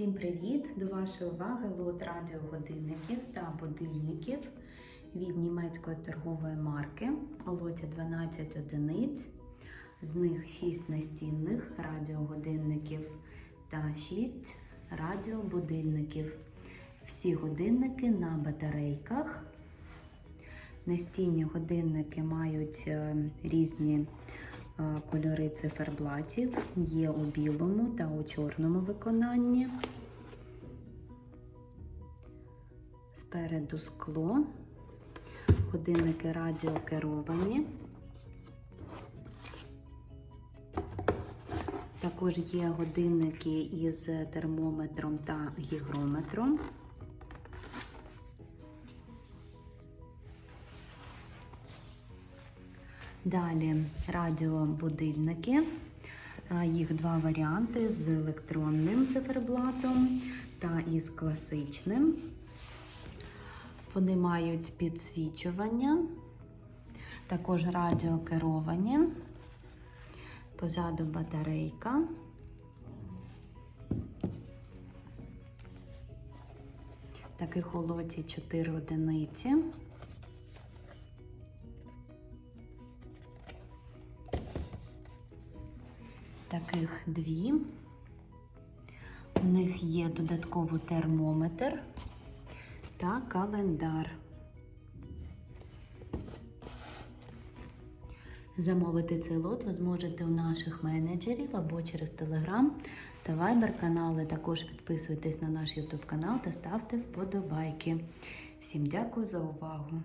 Всім привіт! До вашої уваги лот радіогодинників та будильників від німецької торгової марки. У лоті 12 одиниць, з них 6 настінних радіогодинників та 6 радіобудильників. Всі годинники на батарейках. Настінні годинники мають е, різні кольори циферблатів. Є у білому та у чорному виконанні. Спереду скло. Годинники радіокеровані. Також є годинники із термометром та гігрометром. Далі радіобудильники. Е, Їх два варіанти з електронним циферблатом та із класичним. Вони мають підсвічування, також радіокеровані, позаду батарейка. Таких у лоті 4 одиниці. Таких дві. У них є додатковий термометр та календар. Замовити цей лот ви зможете у наших менеджерів або через Telegram та Viber канали. Також підписуйтесь на наш YouTube канал та ставте вподобайки. Всім дякую за увагу!